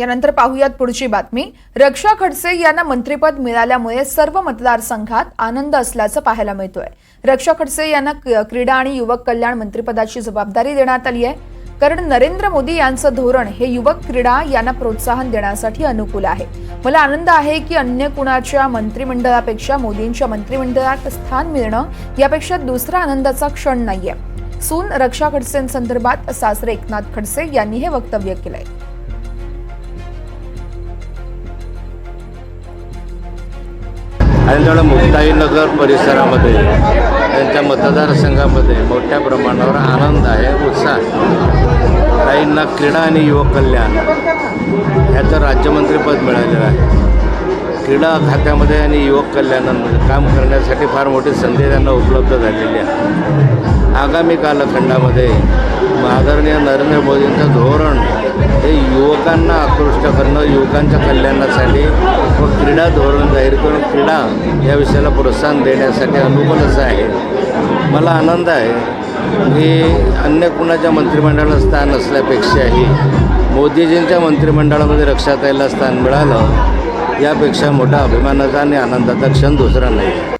यानंतर पाहूयात पुढची बातमी. रक्षा खडसे यांना मंत्रिपद मिळाल्यामुळे सर्व मतदारसंघात आनंद असल्याचं पाहायला मिळतोय. रक्षा खडसे यांना क- क्रीडा आणि युवक कल्याण मंत्रिपदाची जबाबदारी देण्यात आली आहे. कारण नरेंद्र मोदी यांचं धोरण हे युवक क्रीडा यांना प्रोत्साहन देण्यासाठी अनुकूल आहे. मला आनंद आहे की अन्य कुणाच्या मंत्रिमंडळापेक्षा मोदींच्या मंत्रिमंडळात स्थान मिळणं यापेक्षा दुसरा आनंदाचा क्षण नाहीये. सून रक्षा खडसेंसंदर्भात सासरे एकनाथ खडसे यांनी हे वक्तव्य केलंय. आणि त्यामुळे मुक्ताईनगर परिसरामध्ये त्यांच्या मतदारसंघामध्ये मोठ्या प्रमाणावर आनंद आहे उत्साह आहे. काहींना क्रीडा आणि युवक कल्याण ह्याचं राज्यमंत्रीपद मिळालेलं आहे क्रीडा खात्यामध्ये आणि युवक कल्याणामध्ये काम करण्यासाठी फार मोठी संधी त्यांना उपलब्ध झालेली आहे आगामी कालखंडामध्ये आदरणीय नरेंद्र मोदींचं धोरण लोकांच्या कल्याणासाठी व क्रीडा धोरण जाहीर करून क्रीडा या विषयाला प्रोत्साहन देण्यासाठी अनुकूल असं आहे. मला आनंद आहे की अन्य कुणाच्या मंत्रिमंडळाला स्थान असल्यापेक्षाही मोदीजींच्या मंत्रिमंडळामध्ये रक्षाताईला स्थान मिळालं यापेक्षा मोठा अभिमानाचा आणि आनंदाचा क्षण दुसरा नाही.